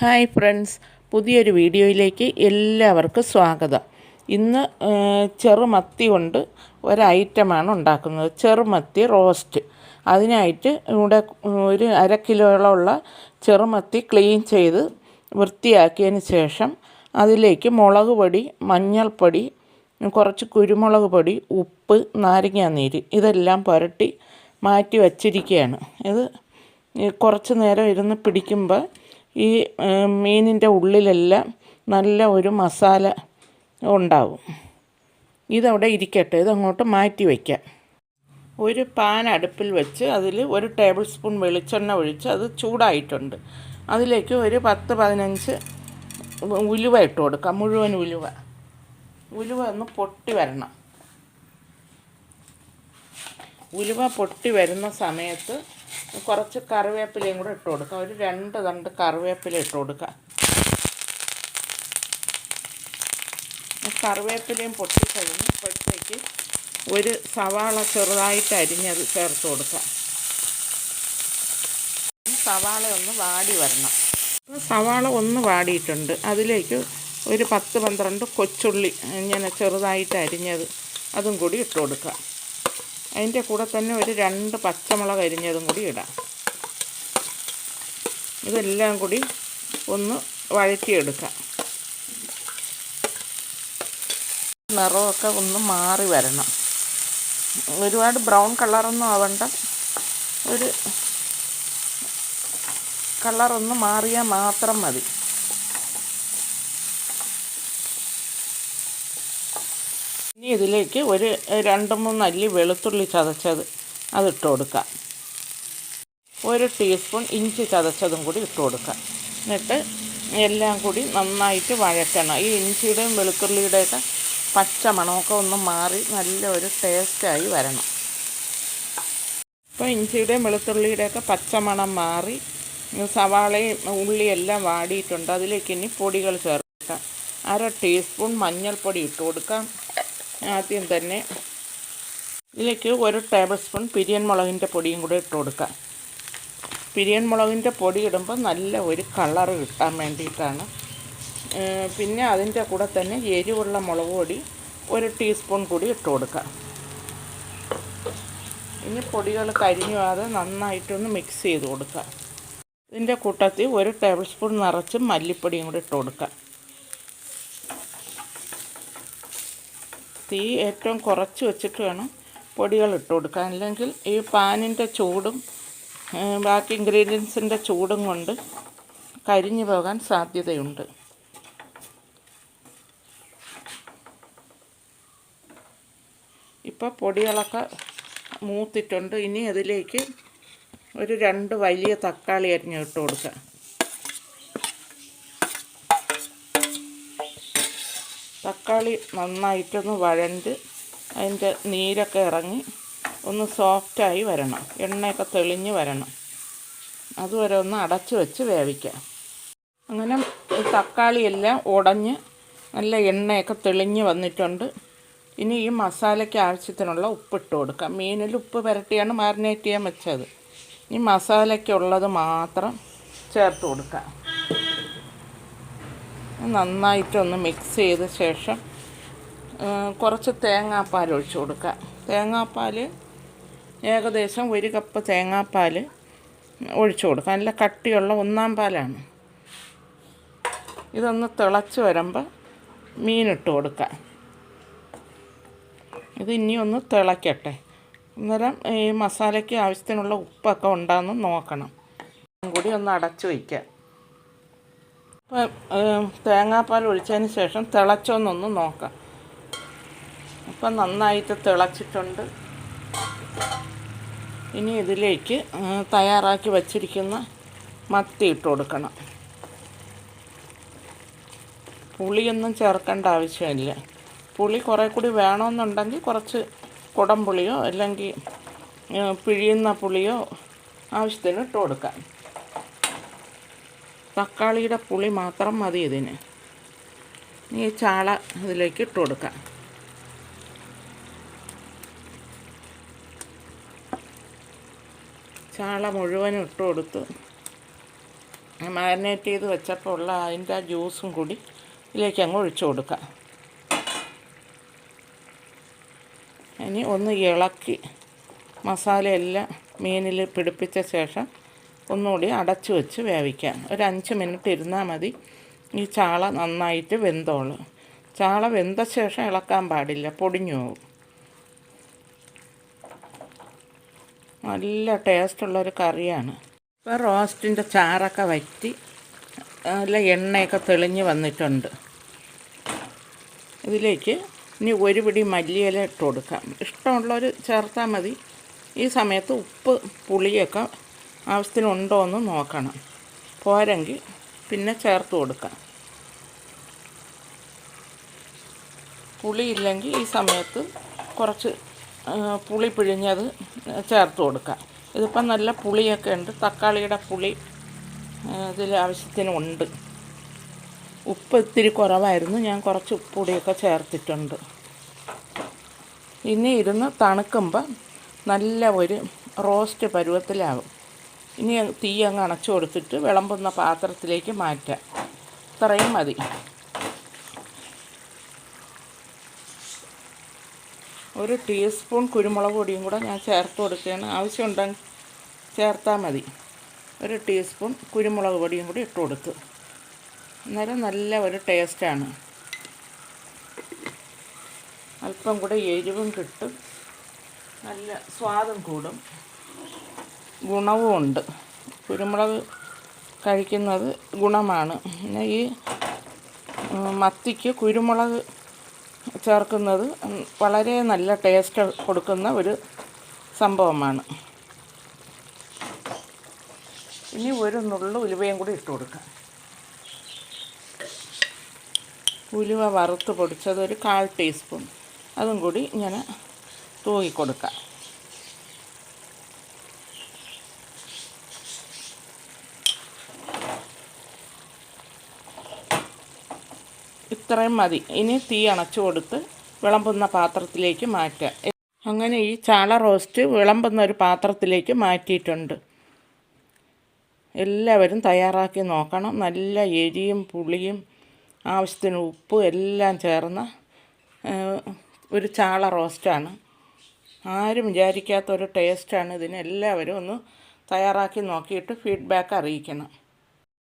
Hi friends പുതിയൊരു വീഡിയോയിലേക്ക് എല്ലാവർക്കും സ്വാഗതം. ഇന്ന് ചെറുമത്തി കൊണ്ട് ഒരൈറ്റമാണ് ഉണ്ടാക്കുന്നത്. ചെറുമത്തി റോസ്റ്റ്. അതിനായിട്ട് ഇവിടെ ഒരു അര കിലോയോളമുള്ള ചെറുമത്തി ക്ലീൻ ചെയ്ത് വൃത്തിയാക്കിയതിന് ശേഷം അതിലേക്ക് മുളക് പൊടി മഞ്ഞൾപ്പൊടി കുറച്ച് കുരുമുളക് പൊടി ഉപ്പ് നാരങ്ങാനീര് ഇതെല്ലാം പുരട്ടി മാറ്റി വച്ചിരിക്കുകയാണ്. ഇത് കുറച്ച് നേരം ഇരുന്ന് പിടിക്കുമ്പോൾ ഈ മീനിന്റെ ഉള്ളിലെല്ലാം നല്ല ഒരു മസാല ഉണ്ടാവും. ഇതവിടെ ഇരിക്കട്ടെ ഇതങ്ങോട്ട് മാറ്റി വയ്ക്കാം. ഒരു പാൻ അടുപ്പിൽ വെച്ച് അതിൽ ഒരു ടേബിൾ സ്പൂൺ വെളിച്ചെണ്ണ ഒഴിച്ച് അത് ചൂടായിട്ടുണ്ട്. അതിലേക്ക് ഒരു പത്ത് പതിനഞ്ച് ഉലുവ ഇട്ട് കൊടുക്കാം മുഴുവൻ ഉലുവ. ഉലുവ ഒന്ന് പൊട്ടി വരണം. ഉലുവ പൊട്ടി വരുന്ന സമയത്ത് കുറച്ച് കറിവേപ്പിലയും കൂടെ ഇട്ട് കൊടുക്കുക ഒരു രണ്ട് തണ്ട് കറിവേപ്പില ഇട്ട് കൊടുക്കുക കറിവേപ്പിലയും പൊട്ടി കഴിഞ്ഞപ്പോഴത്തേക്ക് ഒരു സവാള ചെറുതായിട്ട് അരിഞ്ഞത് ചേർത്ത് കൊടുക്കുക സവാള ഒന്ന് വാടി വരണം. അപ്പോൾ സവാള ഒന്ന് വാടിയിട്ടുണ്ട്. അതിലേക്ക് ഒരു പത്ത് പന്ത്രണ്ട് കൊച്ചുള്ളി ഇങ്ങനെ ചെറുതായിട്ട് അരിഞ്ഞത് അതും കൂടി ഇട്ട് കൊടുക്കുക അതിന്റെ കൂടെ തന്നെ ഒരു രണ്ട് പച്ചമുളക് അരിഞ്ഞതും കൂടി ഇടാം. ഇതെല്ലാം കൂടി ഒന്ന് വഴറ്റിയെടുക്കാം. നിറമൊക്കെ ഒന്ന് മാറി വരണം. ഒരുപാട് ബ്രൗൺ കളറൊന്നും ആവണ്ട. ഒരു കളറൊന്ന് മാറിയാൽ മാത്രം മതി. ഇതിലേക്ക് ഒരു രണ്ട് മൂന്ന് അല്ലി വെളുത്തുള്ളി ചതച്ചത് അതിട്ട് കൊടുക്കാം. ഒരു ടീസ്പൂൺ ഇഞ്ചി ചതച്ചതും കൂടി ഇട്ട് കൊടുക്കാം. എന്നിട്ട് എല്ലാം കൂടി നന്നായിട്ട് വഴറ്റണം. ഈ ഇഞ്ചിയുടെയും വെളുത്തുള്ളിയുടെയൊക്കെ പച്ച മണമൊക്കെ ഒന്ന് മാറി നല്ല ഒരു ടേസ്റ്റായി വരണം. അപ്പോൾ ഇഞ്ചിയുടെയും വെളുത്തുള്ളിയുടെയൊക്കെ പച്ചമണം മാറി സവാളയും ഉള്ളിയെല്ലാം വാടിയിട്ടുണ്ട്. അതിലേക്ക് ഇനി പൊടികൾ ചേർക്കാം. അര ടീസ്പൂൺ മഞ്ഞൾപ്പൊടി ഇട്ട് കൊടുക്കാം. ആദ്യം തന്നെ ഇതിലേക്ക് ഒരു ടേബിൾ സ്പൂൺ പിരിയൻ മുളകിന്റെ പൊടിയും കൂടെ ഇട്ട് കൊടുക്കാം പിരിയൻ മുളകിന്റെ പൊടി ഇടുമ്പോൾ നല്ല ഒരു കളറ് കിട്ടാൻ വേണ്ടിയിട്ടാണ്. പിന്നെ അതിന്റെ കൂടെ തന്നെ എരിവുള്ള മുളക് പൊടി ഒരു ടീസ്പൂൺ കൂടി ഇട്ട് കൊടുക്കാം ഇനി പൊടികൾ കരിഞ്ഞു പോകാതെ നന്നായിട്ടൊന്ന് മിക്സ് ചെയ്ത് കൊടുക്കുക. ഇതിന്റെ കൂട്ടത്തിൽ ഒരു ടേബിൾ സ്പൂൺ നിറച്ച് മല്ലിപ്പൊടിയും കൂടി ഇട്ട് കൊടുക്കാം തീ ഏറ്റവും കുറച്ച് വെച്ചിട്ട് വേണം പൊടികൾ ഇട്ട് കൊടുക്കാൻ. അല്ലെങ്കിൽ ഈ പാനിന്റെ ചൂടും ബാക്കി ഇൻഗ്രീഡിയൻസിന്റെ ചൂടും കൊണ്ട് കരിഞ്ഞു പോകാൻ സാധ്യതയുണ്ട്. ഇപ്പോൾ പൊടികളൊക്കെ മൂത്തിട്ടുണ്ട്. ഇനി അതിലേക്ക് ഒരു രണ്ട് വലിയ തക്കാളി അരിഞ്ഞ് ഇട്ട് കൊടുക്കുക തക്കാളി നന്നായിട്ടൊന്ന് വഴണ്ട് അതിന്റെ നീരൊക്കെ ഇറങ്ങി ഒന്ന് സോഫ്റ്റായി വരണം. എണ്ണയൊക്കെ തെളിഞ്ഞ് വരണം. അതുവരെ ഒന്ന് അടച്ചു വെച്ച് വേവിക്കാം. അങ്ങനെ തക്കാളിയെല്ലാം ഉടഞ്ഞ് നല്ല എണ്ണയൊക്കെ തെളിഞ്ഞ് വന്നിട്ടുണ്ട്. ഇനി ഈ മസാലയ്ക്ക് ആവശ്യത്തിനുള്ള ഉപ്പിട്ട് കൊടുക്കാം. മീനിൽ ഉപ്പ് പുരട്ടിയാണ് മാരിനേറ്റ് ചെയ്യാൻ വെച്ചത്. ഈ മസാലയ്ക്കുള്ളത് മാത്രം ചേർത്ത് കൊടുക്കാം. നന്നായിട്ടൊന്ന് മിക്സ് ചെയ്ത ശേഷം കുറച്ച് തേങ്ങാപ്പാൽ ഒഴിച്ചു കൊടുക്കുക. തേങ്ങാപ്പാൽ ഏകദേശം ഒരു കപ്പ് തേങ്ങാപ്പാൽ ഒഴിച്ചു കൊടുക്കുക. നല്ല കട്ടിയുള്ള ഒന്നാം പാലാണ്. ഇതൊന്ന് തിളച്ച് വരുമ്പോൾ മീനിട്ട് കൊടുക്കുക. ഇത് ഇനി ഒന്ന് തിളയ്ക്കട്ടെ അന്നേരം ഈ മസാലയ്ക്ക് ആവശ്യത്തിനുള്ള ഉപ്പൊക്കെ ഉണ്ടാകുന്ന നോക്കണം. കൂടി ഒന്ന് അടച്ചു വയ്ക്കുക. തേങ്ങാപ്പാൽ ഒഴിച്ചതിന് ശേഷം തിളച്ചോന്നൊന്ന് നോക്കാം. അപ്പം നന്നായിട്ട് തിളച്ചിട്ടുണ്ട്. ഇനി ഇതിലേക്ക് തയ്യാറാക്കി വച്ചിരിക്കുന്ന മത്തി ഇട്ട് കൊടുക്കണം. പുളിയൊന്നും ചേർക്കേണ്ട ആവശ്യമില്ല. പുളി കുറേ കൂടി വേണമെന്നുണ്ടെങ്കിൽ കുറച്ച് കുടംപുളിയോ അല്ലെങ്കിൽ പിഴിയുന്ന പുളിയോ ആവശ്യത്തിന് ഇട്ട് കൊടുക്കാം. തക്കാളിയുടെ പുളി മാത്രം മതി ഇതിന്. ഈ ചാള ഇതിലേക്ക് ഇട്ട് കൊടുക്കാം. ചാള മുഴുവനും ഇട്ട് കൊടുത്ത് മാരിനേറ്റ് ചെയ്ത് വെച്ചപ്പോൾ ഉള്ള അതിന്റെ ആ ജ്യൂസും കൂടി ഇതിലേക്ക് അങ്ങ് ഒഴിച്ചു കൊടുക്കാം. ഇനി ഒന്ന് ഇളക്കി മസാലയെല്ലാം മീനിൽ പിടിപ്പിച്ച ശേഷം ഒന്നുകൂടി അടച്ചു വെച്ച് വേവിക്കാം. ഒരു അഞ്ച് മിനിറ്റ് ഇരുന്നാൽ മതി. ഈ ചാള നന്നായിട്ട് വെന്തോളൂ. ചാള വെന്ത ശേഷം ഇളക്കാൻ പാടില്ല. പൊടിഞ്ഞു പോകും. നല്ല ടേസ്റ്റുള്ളൊരു കറിയാണ്. ഇപ്പോൾ റോസ്റ്റിന്റെ ചാറൊക്കെ വറ്റി നല്ല എണ്ണയൊക്കെ തെളിഞ്ഞ് വന്നിട്ടുണ്ട്. ഇതിലേക്ക് ഇനി ഒരു പിടി മല്ലിയില ഇട്ട് കൊടുക്കാം. ഇഷ്ടമുള്ളവർ ചേർത്താൽ മതി. ഈ സമയത്ത് ഉപ്പ് പുളിയൊക്കെ ആവശ്യത്തിനുണ്ടോ എന്ന് നോക്കണം. പോരെങ്കിൽ പിന്നെ ചേർത്ത് കൊടുക്കാം. പുളി ഇല്ലെങ്കിൽ ഈ സമയത്ത് കുറച്ച് പുളി പിഴിഞ്ഞത് ചേർത്ത് കൊടുക്കാം. ഇതിപ്പം നല്ല പുളിയൊക്കെ ഉണ്ട്. തക്കാളിയുടെ പുളി ഇതിൽ ആവശ്യത്തിനുണ്ട്. ഉപ്പ് ഇത്തിരി കുറവായിരുന്നു. ഞാൻ കുറച്ച് ഉപ്പുപൊടിയൊക്കെ ചേർത്തിട്ടുണ്ട്. ഇനി ഇരുന്ന് തണുക്കുമ്പോൾ നല്ല ഒരു റോസ്റ്റ് പരുവത്തിലാവും. ഇനി തീ അങ്ങ് അണച്ചു കൊടുത്തിട്ട് വിളമ്പുന്ന പാത്രത്തിലേക്ക് മാറ്റാം. ഇത്രയും മതി. ഒരു ടീസ്പൂൺ കുരുമുളക് പൊടിയും കൂടെ ഞാൻ ചേർത്ത് കൊടുക്കുകയാണ്. ആവശ്യമുണ്ടെങ്കിൽ ചേർത്താൽ മതി. ഒരു ടീസ്പൂൺ കുരുമുളക് പൊടിയും കൂടി ഇട്ട് കൊടുത്ത് അന്നേരം നല്ല ഒരു ടേസ്റ്റാണ് അല്പം കൂടെ എരിവും കിട്ടും. നല്ല സ്വാദും കൂടും. ഗുണവും ഉണ്ട് കുരുമുളക് കഴിക്കുന്നത് ഗുണമാണ്. പിന്നെ ഈ മത്തിക്ക് കുരുമുളക് ചേർക്കുന്നത് വളരെ നല്ല ടേസ്റ്റ് കൊടുക്കുന്ന ഒരു സംഭവമാണ്. ഇനി ഒരു നുള്ളു ഉലുവയും കൂടി ഇട്ട് കൊടുക്കാം. ഉലുവ വറുത്ത് പൊടിച്ചത് ഒരു കാൽ ടീസ്പൂൺ അതും കൂടി ഇങ്ങനെ തൂക്കി ഇത്രയും മതി. ഇനി തീ അണച്ചു കൊടുത്ത് വിളമ്പുന്ന പാത്രത്തിലേക്ക് മാറ്റുക. അങ്ങനെ ഈ ചാള റോസ്റ്റ് വിളമ്പുന്ന ഒരു പാത്രത്തിലേക്ക് മാറ്റിയിട്ടുണ്ട്. എല്ലാവരും തയ്യാറാക്കി നോക്കണം. നല്ല എരിയും പുളിയും ആവശ്യത്തിന് ഉപ്പും എല്ലാം ചേർന്ന ഒരു ചാള റോസ്റ്റാണ്. ആരും വിചാരിക്കാത്ത ഒരു ടേസ്റ്റാണ് ഇതിന്. എല്ലാവരും ഒന്ന് തയ്യാറാക്കി നോക്കിയിട്ട് ഫീഡ്ബാക്ക് അറിയിക്കണം.